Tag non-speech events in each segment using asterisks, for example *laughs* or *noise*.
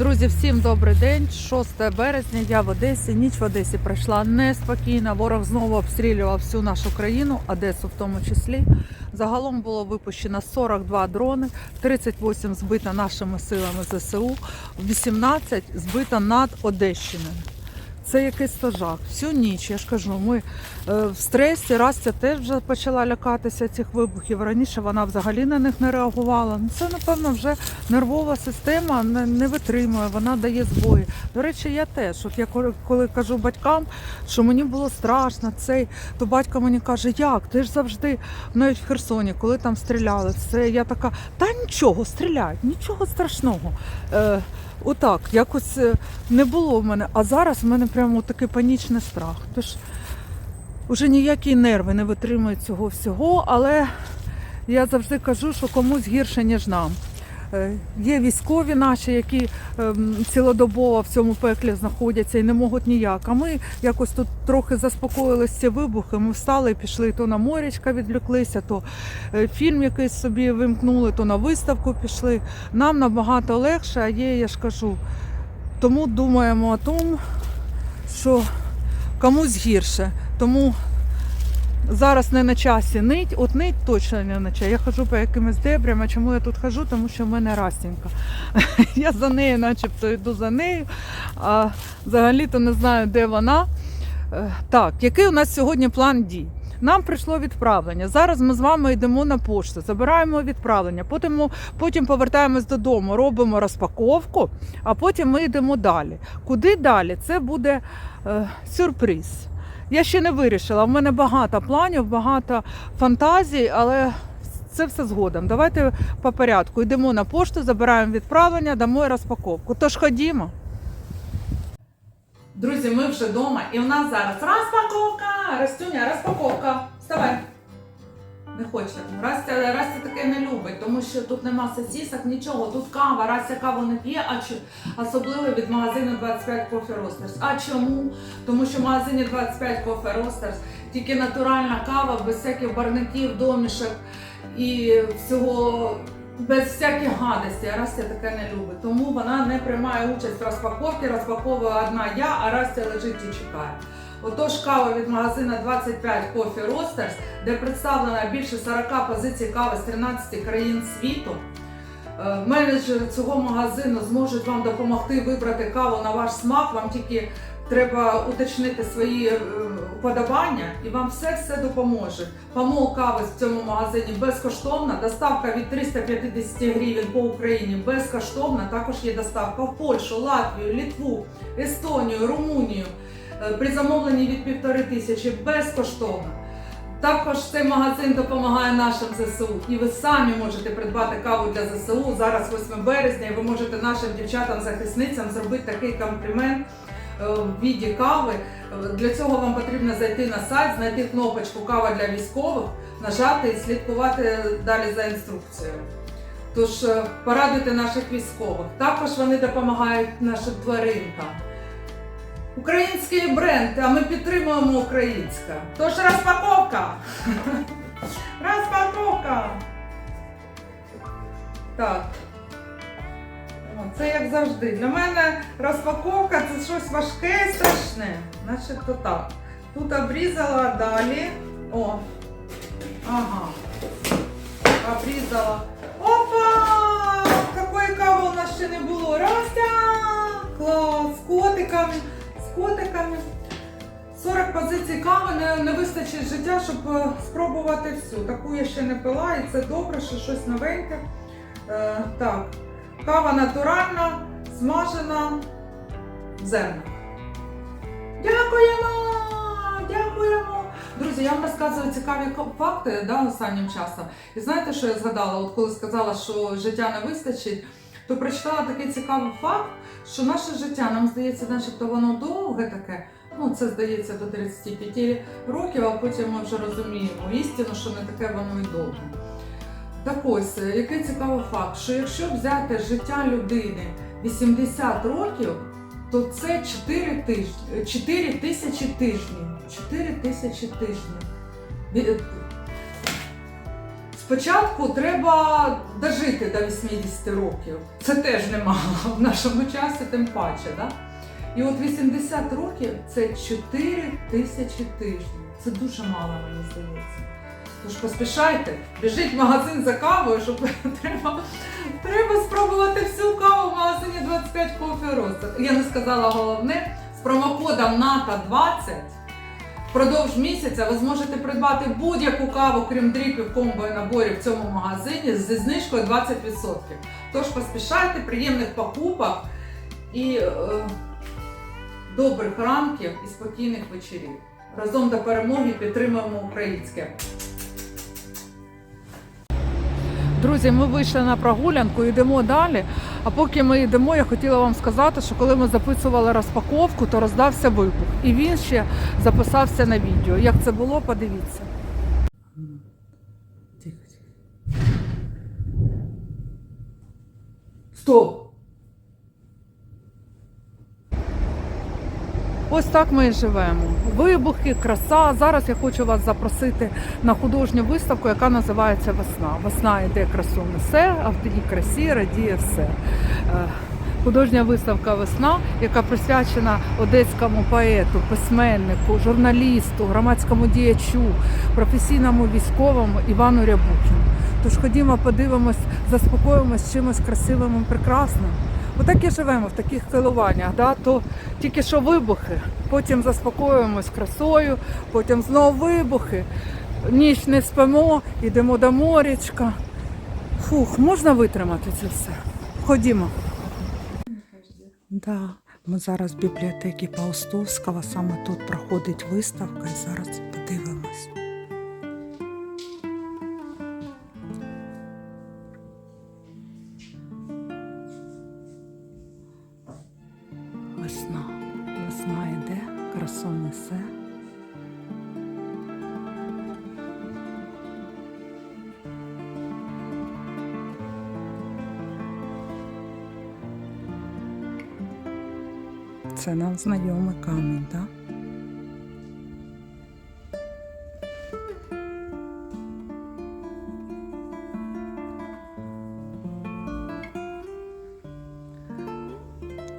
Друзі, всім добрий день. 6 березня. Я в Одесі. Ніч в Одесі пройшла неспокійно. Ворог знову обстрілював всю нашу країну, Одесу в тому числі. Загалом було випущено 42 дрони, 38 збито нашими силами ЗСУ, 18 збито над Одещиною. Це якийсь стожак. Всю ніч, я ж кажу, ми е, в стресі. Растя теж вже почала лякатися цих вибухів. Раніше вона взагалі на них не реагувала. Ну це, напевно, вже нервова система не, витримує, вона дає збої. До речі, я теж. От я коли, кажу батькам, що мені було страшно, цей, то батько мені каже, як? Ти ж завжди, навіть в Херсоні, коли там стріляли, це я така, та нічого, стріляють, нічого страшного. Е, Отак, якось е, не було в мене. А зараз в мене прямо такий панічний страх. Тож вже ніякі нерви не витримують цього всього, але я завжди кажу, що комусь гірше, ніж нам. Е, Є військові наші, які ем, цілодобово в цьому пеклі знаходяться і не можуть ніяк. А ми якось тут трохи заспокоїлися ці вибухи. Ми встали і пішли то на морячка відвлеклися, то е, фільм якийсь собі вимкнули, то на виставку пішли. Нам набагато легше, а є, я ж кажу. Тому думаємо о тому, що комусь гірше. Тому зараз не на часі нить, от нить точно не на часі. Я хожу по якимось дебрям, а чому я тут хожу? Тому що в мене Растінька. *laughs* Я за нею, начебто, йду за нею, а взагалі-то не знаю, де вона. Е, Так, який у нас сьогодні план дій? Нам прийшло відправлення. Зараз ми з вами йдемо на пошту, забираємо відправлення, потім, потім повертаємось додому, робимо розпаковку, а потім ми йдемо далі. Куди далі? Це буде сюрприз. Я ще не вирішила. У мене багато планів, багато фантазій, але це все згодом. Давайте по порядку. Йдемо на пошту, забираємо відправлення, дамо розпаковку. Тож ходімо. Друзі, ми вже вдома і в нас зараз розпаковка. Растюня, розпаковка. Вставай. Не хоче. Растя, Растя таке не любить, тому що тут нема сосісок, нічого. Тут кава, Растя каву не п'є, а чи особливо від магазину 25 Coffee Roasters. А чому? Тому що в магазині 25 Coffee Roasters тільки натуральна кава, без всяких барників, домішок і всього. Без всяких гадостей, Растя таке не любить. Тому вона не приймає участь в розпаковці, розпаковує одна я, а Растя лежить і чекає. Отож, кава від магазину 25 Coffee Roasters, де представлено більше 40 позицій кави з 13 країн світу. Е, Менеджери цього магазину зможуть вам допомогти вибрати каву на ваш смак. Вам тільки треба уточнити свої е, вподобання і вам все-все допоможе. Помол кави в цьому магазині безкоштовна, доставка від 350 гривень по Україні безкоштовна. Також є доставка в Польщу, Латвію, Літву, Естонію, Румунію. Е, При замовленні від півтори тисячі безкоштовно. Також цей магазин допомагає нашим ЗСУ, і ви самі можете придбати каву для ЗСУ. Зараз 8 березня, і ви можете нашим дівчатам-захисницям зробити такий комплімент е, в віді кави. Для цього вам потрібно зайти на сайт, знайти кнопочку Кава для військових, нажати і слідкувати далі за інструкцією. Тож е, порадуйте наших військових. Також вони допомагають нашим тваринкам. Український бренд, а ми підтримуємо українське. Тож розпаковка! *laughs* Розпаковка! Так. Це як завжди. Для мене розпаковка це щось важке і страшне. Значить, то так. Тут обрізала далі. О. Ага. Обрізала. Опа! Какої кави у нас ще не було. Растя! Клас! Котиками. Котиками. 40 позицій кави не, не вистачить життя, щоб е, спробувати всю. Таку я ще не пила, і це добре, що щось новеньке. Е, так, кава натуральна, смажена в зернах. Дякуємо! Дякуємо! Друзі, я вам розказую цікаві факти да, останнім часом. І знаєте, що я згадала? От коли сказала, що життя не вистачить, то прочитала такий цікавий факт, що наше життя, нам здається, начебто воно довге таке. Ну, це здається до 35 років, а потім ми вже розуміємо істину, що не таке воно і довге. Так ось, е, який цікавий факт, що якщо взяти життя людини 80 років, то це 4 тижні, 4 тисячі тижнів. 4 тисячі тижнів. Спочатку треба дожити до 80 років. Це теж немало *laughs* в нашому часі, тим паче. Да? І от 80 років це 4 тисячі тижнів. Це дуже мало, мені здається. Тож поспішайте, біжіть в магазин за кавою, щоб *laughs* треба, треба спробувати всю каву в магазині 25 кофе роста. Я не сказала головне, з промокодом НАТО 20 Впродовж місяця ви зможете придбати будь-яку каву, крім дріпів, комбо і наборів в цьому магазині зі знижкою 20%. Тож поспішайте, приємних покупок і е, добрих ранків і спокійних вечорів. Разом до перемоги підтримуємо українське. Друзі, ми вийшли на прогулянку, йдемо далі. А поки ми йдемо, я хотіла вам сказати, що коли ми записували розпаковку, то роздався вибух. І він ще записався на відео. Як це було, подивіться. Стоп! Ось так ми і живемо. Вибухи, краса. Зараз я хочу вас запросити на художню виставку, яка називається Весна. Весна йде красу несе, а в тій красі радіє все. Е, Художня виставка Весна, яка присвячена одеському поету, письменнику, журналісту, громадському діячу, професійному військовому Івану Рябухіну. Тож ходімо, подивимось, заспокоїмось чимось красивим і прекрасним. Отак і живемо в таких коливаннях. Да? То тільки що вибухи, потім заспокоюємось красою, потім знову вибухи. Ніч не спимо, йдемо до морячка. Фух, можна витримати це все. Ходімо. Да, ми зараз в бібліотеці Паустовського, саме тут проходить виставка і зараз несе. Це нам знайомий камінь, так?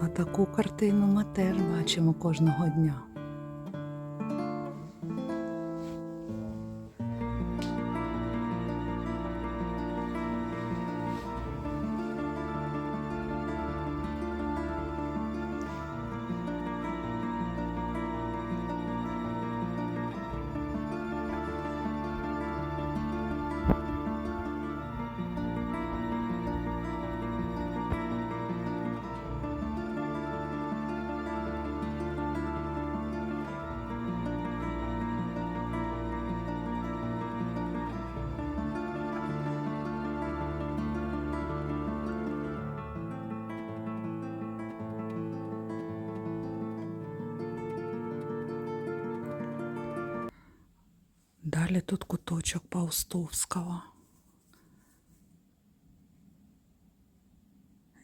А таку картину ми теж бачимо кожного дня. Далі тут куточок Паустовського.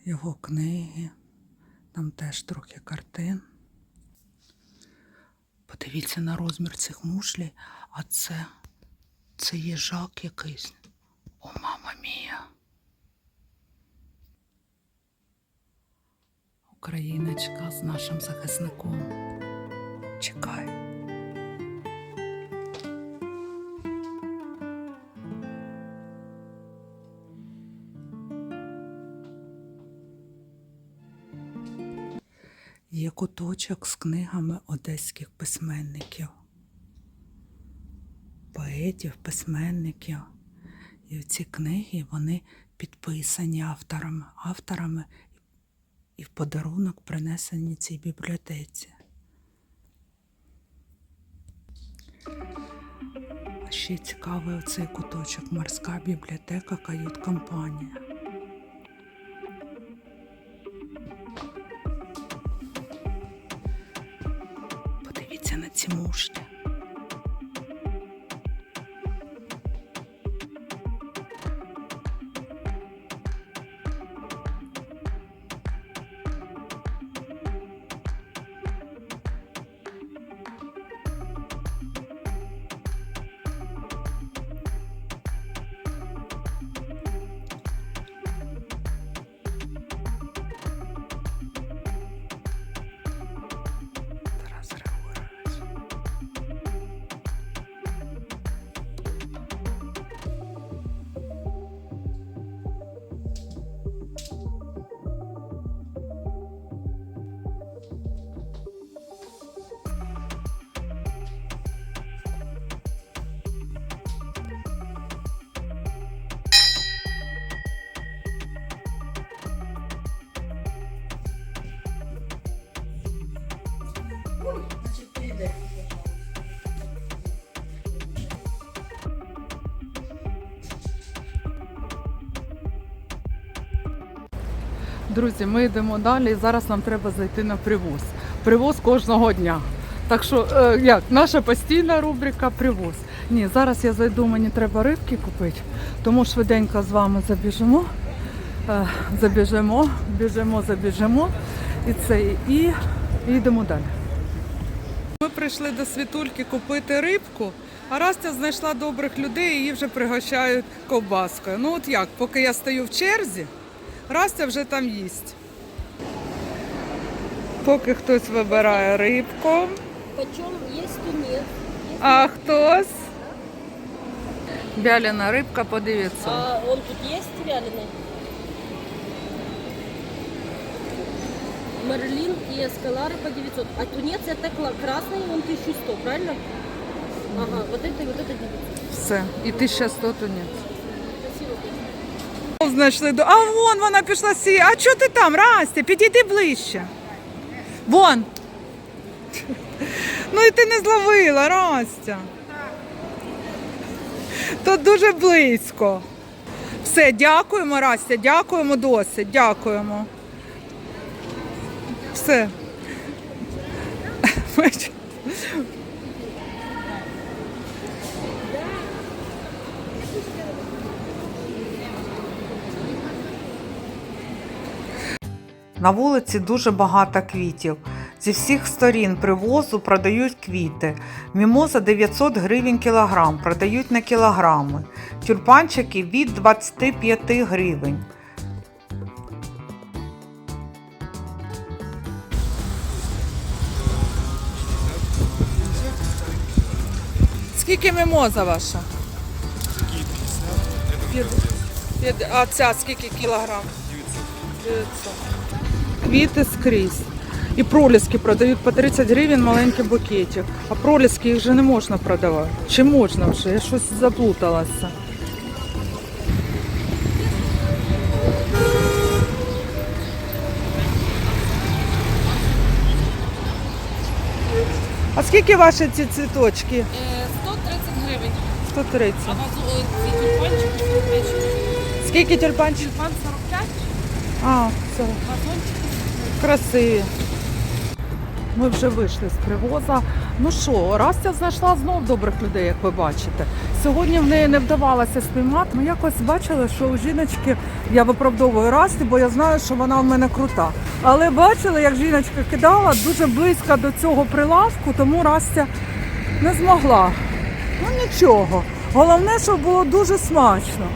Його книги, там теж трохи картин. Подивіться на розмір цих мушлей, а це, це їжак якийсь. О, мама мія. Україночка з нашим захисником. Є куточок з книгами одеських письменників, поетів, письменників. І ці книги вони підписані авторами, авторами і в подарунок принесені цій бібліотеці. Ще цікавий оцей куточок морська бібліотека кают-компанія. Подивіться Друзі, ми йдемо далі. Зараз нам треба зайти на привоз. Привоз кожного дня. Так що, е, як, наша постійна рубрика привоз. Ні, зараз я зайду, мені треба рибки купити, тому швиденько з вами забіжимо. Е, забіжимо, біжимо, забіжимо. І це і, і йдемо далі. Ми прийшли до світульки купити рибку, а Растя знайшла добрих людей, її вже пригощають ковбаскою. Ну от як, поки я стою в черзі, Растя вже там їсть. Поки хтось вибирає рибку, Почем есть тунец. а хтось. Вялена рибка, подивіться. А он тут есть вяленый? Мерлин и эскалары по 900. А тунец это кла- красный, он 1100, правильно? Ага, вот это и вот это 900. Все. І 1100 тунець. Знайшли до. А вон вона пішла сі. А чого ти там, Растя? Підійди ближче. Вон. Ну і ти не зловила, Растя. Тут дуже близько. Все, дякуємо, Растя, дякуємо досить, дякуємо. Все. На вулиці дуже багато квітів. Зі всіх сторін привозу продають квіти. Мімоза 900 гривень кілограм, продають на кілограми. Тюльпанчики від 25 гривень. Скільки мімоза ваша? А ця скільки кілограм? 900. Квіти скрізь. І проліски продають по 30 гривень маленький букетик. А проліски їх же не можна продавати. Чи можна вже? Я щось заплуталася. А скільки ваші ці цвіточки? Е, 130 гривень. 130. А вазу ці тюльпанчики 45. Скільки тюльпанчиків? Тюльпан 45, А, все. вазончики. Красиві. Ми вже вийшли з привоза. Ну що, Растя знайшла знов добрих людей, як ви бачите. Сьогодні в неї не вдавалося спіймати. Ми якось бачили, що у жіночки я виправдовую Расті, бо я знаю, що вона в мене крута. Але бачили, як жіночка кидала дуже близько до цього прилавку, тому Растя не змогла. Ну нічого. Головне, що було дуже смачно.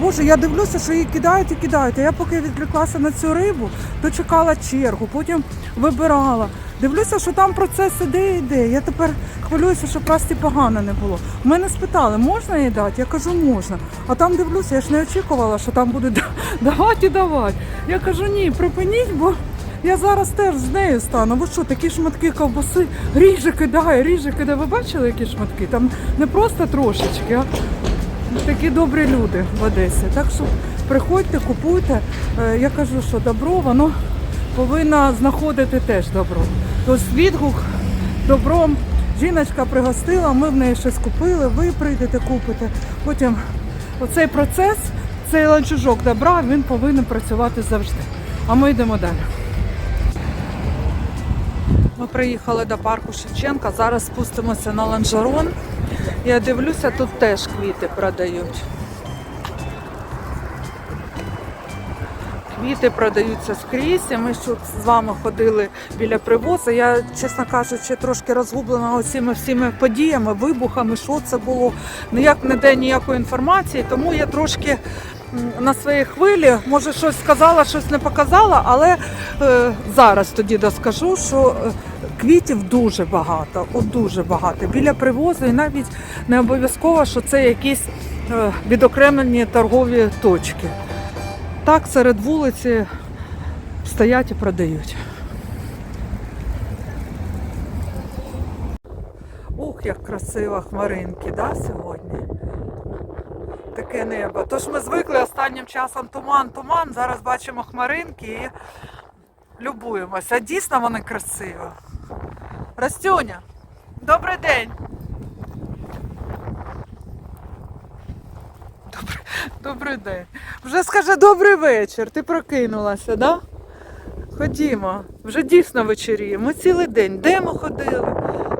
Боже, я дивлюся, що її кидають і кидають. А я поки відвлеклася на цю рибу, то чекала чергу, потім вибирала. Дивлюся, що там процес іде і йде. Я тепер хвилююся, щоб расті погано не було. Мене спитали, можна їй дати? Я кажу, можна. А там дивлюся, я ж не очікувала, що там буде давати і давати. Я кажу, ні, припиніть, бо я зараз теж з нею стану. Ви що, такі шматки ковбаси ріже кидає, ріже кидає. Ви бачили, які шматки? Там не просто трошечки, а такі добрі люди в Одесі. Так що приходьте, купуйте. Е, Я кажу, що добро, воно повинно знаходити теж добро. Тобто відгук добром жіночка пригостила, ми в неї щось купили, ви прийдете, купите. Потім оцей процес, цей ланчужок добра, він повинен працювати завжди. А ми йдемо далі. Ми приїхали до парку Шевченка. Зараз спустимося на ланжерон. Я дивлюся, тут теж квіти продають. Квіти продаються скрізь. І Ми що з вами ходили біля привозу. Я, чесно кажучи, трошки розгублена оцими всіми подіями, вибухами, що це було. Ніяк не де ніякої інформації, тому я трошки на своїй хвилі, може, щось сказала, щось не показала, але е, зараз тоді доскажу, що е, квітів дуже багато, от дуже багато. Біля привозу і навіть не обов'язково, що це якісь е, відокремлені торгові точки. Так серед вулиці стоять і продають. Ух, як красиво хмаринки, да, сьогодні? Таке небо. Тож ми звикли останнім часом туман, туман. Зараз бачимо хмаринки і любуємося. Дійсно вони красиві. Растюня, добрий день. Добрий, добрий день. Вже скаже добрий вечір. Ти прокинулася, да? Ходімо, вже дійсно вечоріє. Ми цілий день де ми ходили?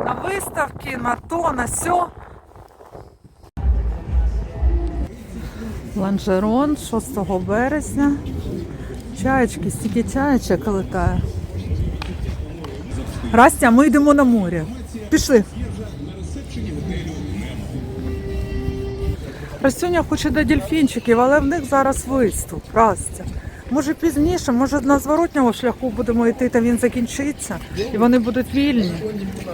На виставки, на то, на сьо. Ланжерон 6 березня. Чаєчки, стільки чаєчок летає. Растя, ми йдемо на море. Пішли. Растюня хоче до дельфінчиків, але в них зараз виступ. Растя. Може пізніше, може на зворотнього шляху будемо йти, та він закінчиться, і вони будуть вільні.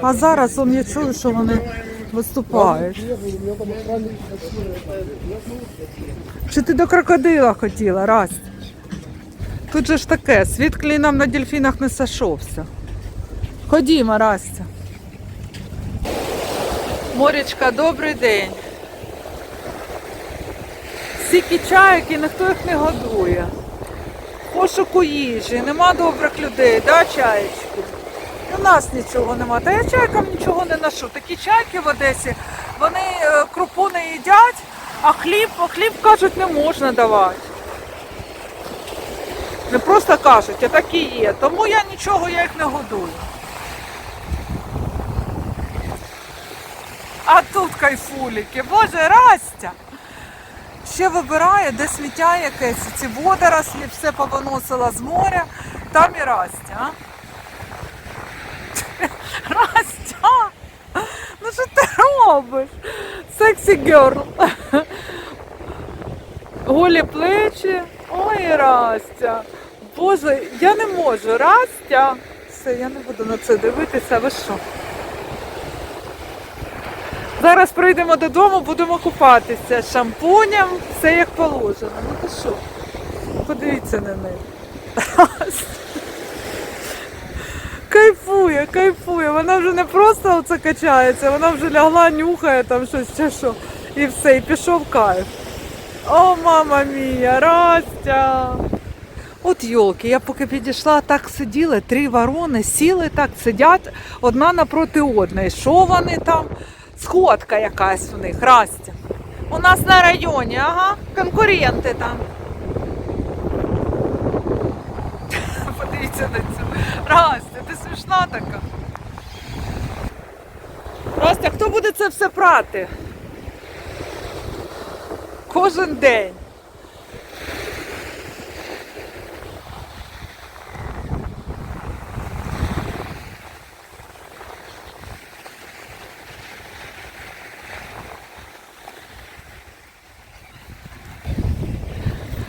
А зараз он, я чую, що вони виступають. Чи ти до крокодила хотіла, Расть? Тут же ж таке, світ кліном на дельфінах не сошовся. Ходімо, Растя. Морічка, добрий день. Стільки чайок і ніхто їх не годує. Пошуку їжі, нема добрих людей, да, чаєчки? Нас нічого нема. Та я чайкам нічого не ношу. Такі чайки в Одесі, вони е, крупу не їдять, а хліб, а хліб кажуть, не можна давати. Не просто кажуть, а так і є. Тому я нічого, я їх не годую. А тут кайфуліки, боже, Растя! Ще вибирає, де сміття якесь, ці водорослі, все повиносила з моря, там і Растя. А? Растя! Ну що ти робиш? Сексі герл. Голі плечі. Ой, Растя. Боже, я не можу. Растя. Все, я не буду на це дивитися, ви що? Зараз прийдемо додому, будемо купатися шампунем, все як положено. Ну то що? Подивіться на неї. Кайфує, кайфує. Вона вже не просто оце качається, вона вже лягла, нюхає там щось чи що. І все, і пішов кайф. О, мама мія, Растя! От йолки, я поки підійшла, так сиділи, три ворони, сіли так, сидять одна напроти одної. Що вони там? Сходка якась у них, Растя. У нас на районі, ага, конкуренти там. *laughs* Подивіться на цю. Растя, смішна така. Растя, хто буде це все прати? Кожен день.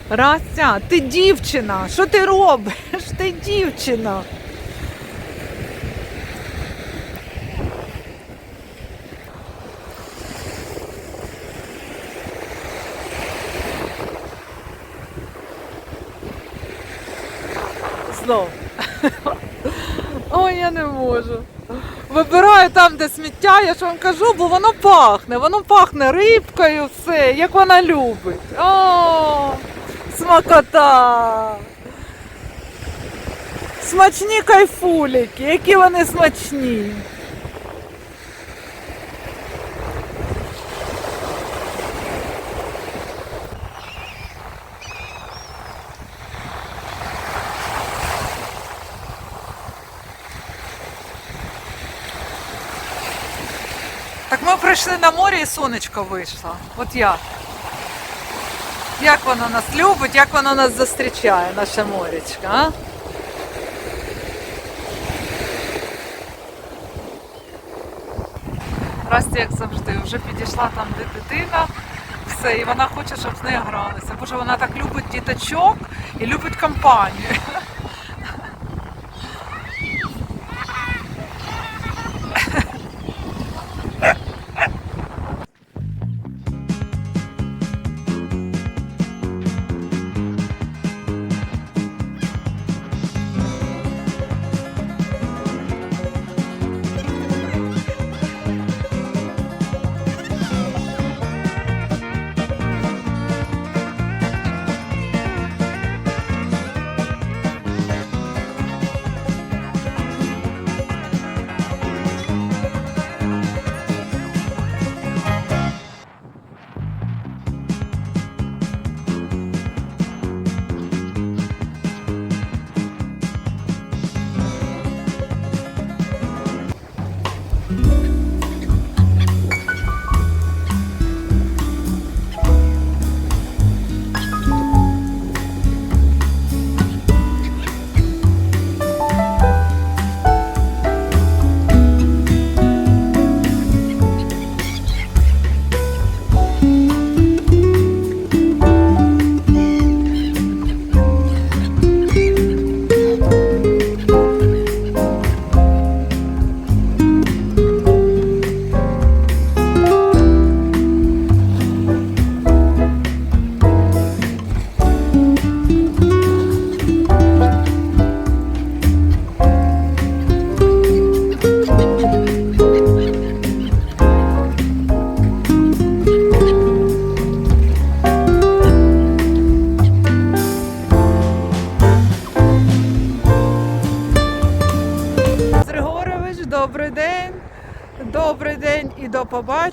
Растя, ти дівчина. Що ти робиш? Ти дівчина. Знов. Ой, я не можу. Вибираю там, де сміття, я ж вам кажу, бо воно пахне. Воно пахне рибкою, все, як вона любить. О, смакота. Смачні кайфуліки, які вони смачні. Ми прийшли на море і сонечко вийшло. От як? Як воно нас любить, як воно нас зустрічає, наше моречко, а? Расті, як завжди, вже підійшла там, де дитина, все, і вона хоче, щоб з нею гралися. Боже, вона так любить діточок і любить компанію.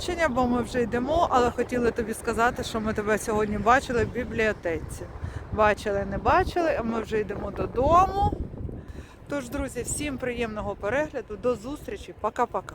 Побачення, бо ми вже йдемо, але хотіли тобі сказати, що ми тебе сьогодні бачили в бібліотеці. Бачили, не бачили, а ми вже йдемо додому. Тож, друзі, всім приємного перегляду, до зустрічі, пока-пока.